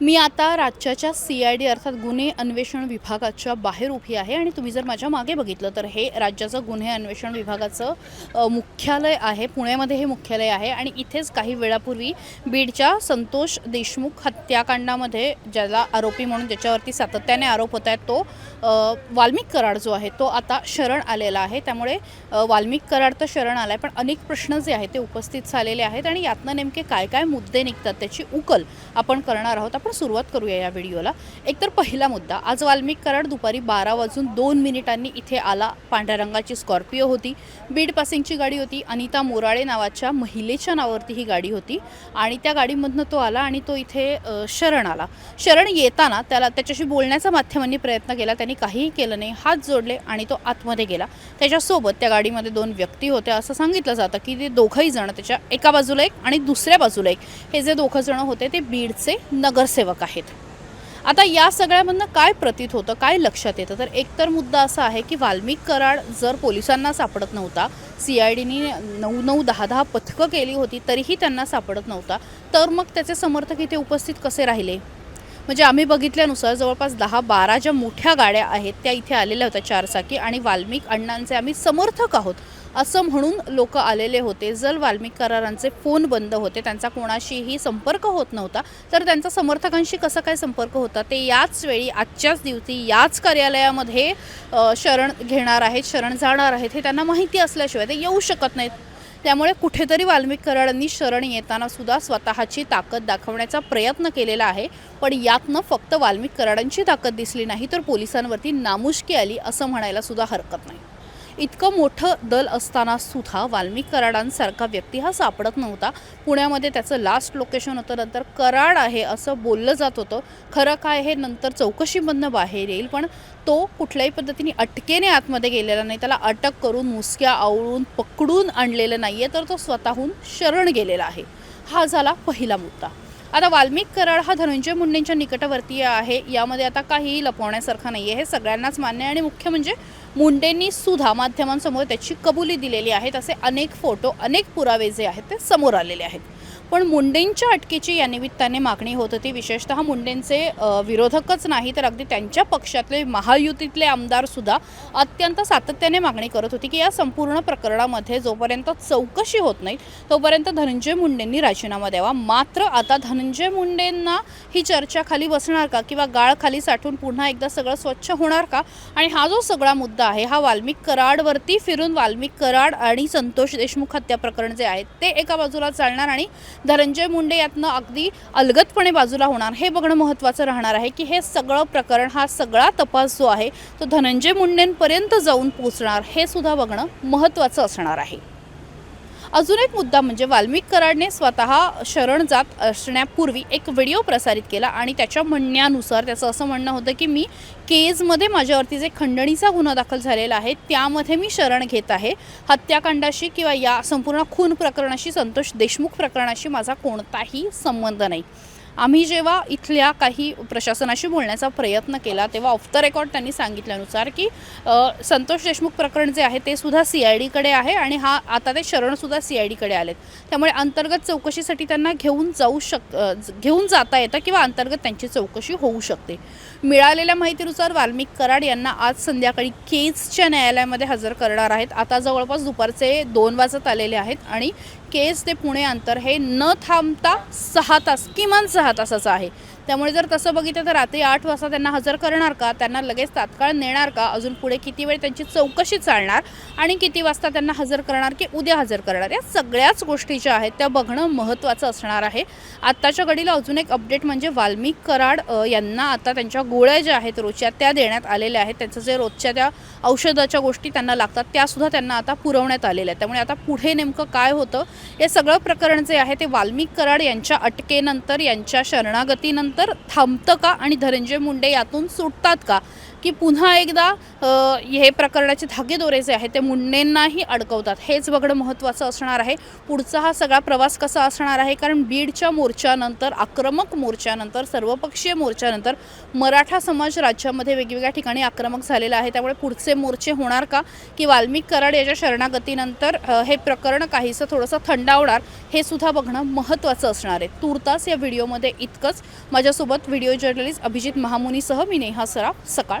मी आता राज्याच्या C I D अर्थात गुन्हे अन्वेषण विभागाच्या बाहेर उभी आहे आणि तुम्ही जर माझ्या मागे बघितलं तर हे राज्याचं गुन्हे अन्वेषण विभागाचं मुख्यालय आहे. पुण्यामध्ये हे मुख्यालय आहे आणि इथेच काही वेळापूर्वी बीडच्या संतोष देशमुख हत्याकांडामध्ये ज्याला आरोपी म्हणून ज्याच्यावरती सातत्याने आरोप होत आहेत तो वाल्मिक कराड जो आहे तो आता शरण आलेला आहे. त्यामुळे वाल्मिक कराड तर शरण आला आहे पण अनेक प्रश्न जे आहेत ते उपस्थित झालेले आहेत आणि यातनं नेमके काय काय मुद्दे निघतात त्याची उकल आपण करणार आहोत. आपण सुरुवात करूया या व्हिडिओला. एकतर पहिला मुद्दा आज वाल्मिक कराड दुपारी बारा वाजून दोन मिनिटांनी इथे आला. पांढऱ्या रंगाची स्कॉर्पिओ होती बीड पासिंगची गाडी होती अनिता मोराळे नावाच्या महिलेच्या नावावरती ही गाडी होती आणि त्या गाडीमधनं तो आला आणि तो इथे शरण आला. शरण येताना त्याला त्याच्याशी बोलण्याचा माध्यमांनी प्रयत्न केला त्यांनी काहीही केलं नाही हात जोडले आणि तो आतमध्ये गेला. त्याच्यासोबत त्या गाडीमध्ये दोन व्यक्ती होत्या असं सांगितलं जातं की ते दोघंही जण त्याच्या एका बाजूला एक आणि दुसऱ्या बाजूला एक. हे जे दोघं जण होते ते बीडचे नगरसेवक आहेत. आता या सगळ्यामधनं काय प्रतीत होतं काय लक्षात येतं? तर एकतर मुद्दा असा आहे की वाल्मिक कराड जर पोलिसांना सापडत नव्हता सी आय डीने नऊ नऊ दहा दहा पथकं केली होती तरीही त्यांना सापडत नव्हता. तर मग त्याचे समर्थक इथे उपस्थित कसे राहिले? म्हणजे आम्ही बघितल्यानुसार जवळपास दहा बारा ज्या मोठ्या गाड्या आहेत त्या इथे आलेल्या होत्या चारचाकी आणि वाल्मिक अण्णांचे आम्ही समर्थक आहोत. असं म्हणून लोक आलेले होते. जर वाल्मिक करारांचे फोन बंद होते त्यांचा कोणाशीही संपर्क होत नव्हता तर त्यांचा समर्थकांशी कसा काय संपर्क होता? ते याच वेळी आजच्याच दिवशी याच कार्यालयामध्ये शरण घेणार आहेत शरण जाणार आहेत हे त्यांना माहिती असल्याशिवाय ते येऊ शकत नाहीत. त्यामुळे कुठेतरी वाल्मिक कराडांनी शरण येताना सुद्धा स्वतःची ताकद दाखवण्याचा प्रयत्न केलेला आहे. पण यातनं फक्त वाल्मिक कराडांची ताकद दिसली नाही तर पोलिसांवरती नामुष्की आली असं म्हणायला सुद्धा हरकत नाही. इतकं मोठं दल असताना सुद्धा वाल्मिक कराडांसारखा व्यक्ती हा सापडत नव्हता. पुण्यामध्ये त्याचं लास्ट लोकेशन होतं नंतर कराड आहे असं बोललं जात होतं. खरं काय हे नंतर चौकशीमधनं बाहेर येईल पण तो कुठल्याही पद्धतीने अटकेने आतमध्ये गेलेला नाही. त्याला अटक करून मुसक्या आवळून पकडून आणलेलं नाही आहे तर तो स्वतःहून शरण गेलेला आहे. हा झाला पहिला मुद्दा. आता वाल्मिक कराड हा धनंजय मुंडेंच्या निकटवर्तीय आहे. यामध्ये आता काहीही लपवण्यासारखं नाही आहे हे सगळ्यांनाच मान्य आहे आणि मुख्य म्हणजे मुंडेंनी सुद्धा माध्यमांसमोर त्याची कबुली दिलेली आहे असे अनेक फोटो अनेक पुरावे जे आहेत ते समोर आलेले आहेत. पण मुंडेंच्या अटकेची या निमित्ताने मागणी होत होती. विशेषतः मुंडेंचे विरोधकच नाही तर अगदी त्यांच्या पक्षातले महायुतीतले आमदार सुद्धा अत्यंत सातत्याने मागणी करत होती की या संपूर्ण प्रकरणामध्ये जोपर्यंत चौकशी होत नाही तोपर्यंत धनंजय मुंडेंनी राजीनामा द्यावा. मात्र आता धनंजय मुंडेंना ही चर्चा खाली बसणार का किंवा गाळ खाली साठून पुन्हा एकदा सगळं स्वच्छ होणार का? आणि हा जो सगळा मुद्दा आहे हा वाल्मिक कराडवरती फिरून वाल्मिक कराड आणि संतोष देशमुख हत्या प्रकरण जे आहे ते एका बाजूला चालणार आणि धनंजय मुंडे यातनं अगदी अलगदपणे बाजूला होणार. हे बघणं महत्त्वाचं राहणार आहे की हे सगळं प्रकरण हा सगळा तपास जो आहे तो धनंजय मुंडेंपर्यंत जाऊन पोचणार हे सुद्धा बघणं महत्त्वाचं असणार आहे. अजून एक मुद्दा म्हणजे वाल्मिक कराडने स्वतः शरण जात असण्यापूर्वी एक व्हिडिओ प्रसारित केला आणि त्याच्या म्हणण्यानुसार त्याचं असं म्हणणं होतं की मी केजमध्ये माझ्यावरती जे खंडणीचा गुन्हा दाखल झालेला आहे त्यामध्ये मी शरण घेत आहे. हत्याकांडाशी किंवा या संपूर्ण खून प्रकरणाशी संतोष देशमुख प्रकरणाशी माझा कोणताही संबंध नाही. आम्ही जेव्हा इथल्या काही प्रशासनाशी बोलण्याचा प्रयत्न केला तेव्हा ऑफ द रेकॉर्ड त्यांनी सांगितल्यानुसार की संतोष देशमुख प्रकरण जे आहे ते सुद्धा सी आय डीकडे आहे आणि हा आता ते शरणसुद्धा सी आय डीकडे आलेत. त्यामुळे अंतर्गत चौकशीसाठी त्यांना घेऊन जाऊ शक घेऊन जाता येतं किंवा अंतर्गत त्यांची चौकशी होऊ शकते. मिळालेल्या माहितीनुसार वाल्मिक कराड यांना आज संध्याकाळी केजच्या न्यायालयामध्ये हजर करणार आहेत. आता जवळपास दुपारचे दोन वाजत आलेले आहेत आणि केस ते पुणे अंतर हे न थांबता सहा तास किमान सहा तासाचं आहे. त्यामुळे जर तसं बघितलं तर रात्री आठ वाजता त्यांना हजर करणार का? त्यांना लगेच तात्काळ नेणार का? अजून पुढे किती वेळ त्यांची चौकशी चालणार? आणि किती वाजता त्यांना हजर करणार की उद्या हजर करणार? या सगळ्याच गोष्टी ज्या आहेत त्या बघणं महत्त्वाचं असणार आहे. आत्ताच्या घडीला अजून एक अपडेट म्हणजे वाल्मिक कराड यांना आता त्यांच्या गोळ्या ज्या आहेत रोजच्या त्या देण्यात आलेल्या आहेत. त्यांचं जे रोजच्या त्या औषधाच्या गोष्टी त्यांना लागतात त्यासुद्धा त्यांना आता पुरवण्यात आलेल्या आहेत. त्यामुळे आता पुढे नेमकं काय होतं? हे सगळं प्रकरण जे आहे ते वाल्मिक कराड यांच्या अटकेनंतर यांच्या शरणागतीनंतर थांबतं का आणि धनंजय मुंडे यातून सुटतात का? की पुन्हा एकदा हे प्रकरणाचे धागेदोरे जे आहेत ते मुंडेंनाही अडकवतात. हेच बघणं महत्त्वाचं असणार आहे. पुढचा हा सगळा प्रवास कसा असणार आहे? कारण बीडच्या मोर्चानंतर आक्रमक मोर्चानंतर सर्वपक्षीय मोर्चानंतर मराठा समाज राज्यामध्ये वेगवेगळ्या ठिकाणी आक्रमक झालेला आहे. त्यामुळे पुढचे मोर्चे होणार का? की वाल्मिक कराड याच्या शरणागतीनंतर हे प्रकरण काहीसं थोडंसं थंडावणार हे सुद्धा बघणं महत्त्वाचं असणार आहे. तूर्तास या व्हिडिओमध्ये इतकंच. माझ्यासोबत व्हिडिओ जर्नलिस्ट अभिजित महामुनीसह मी नेहा सराफ. सकाळ.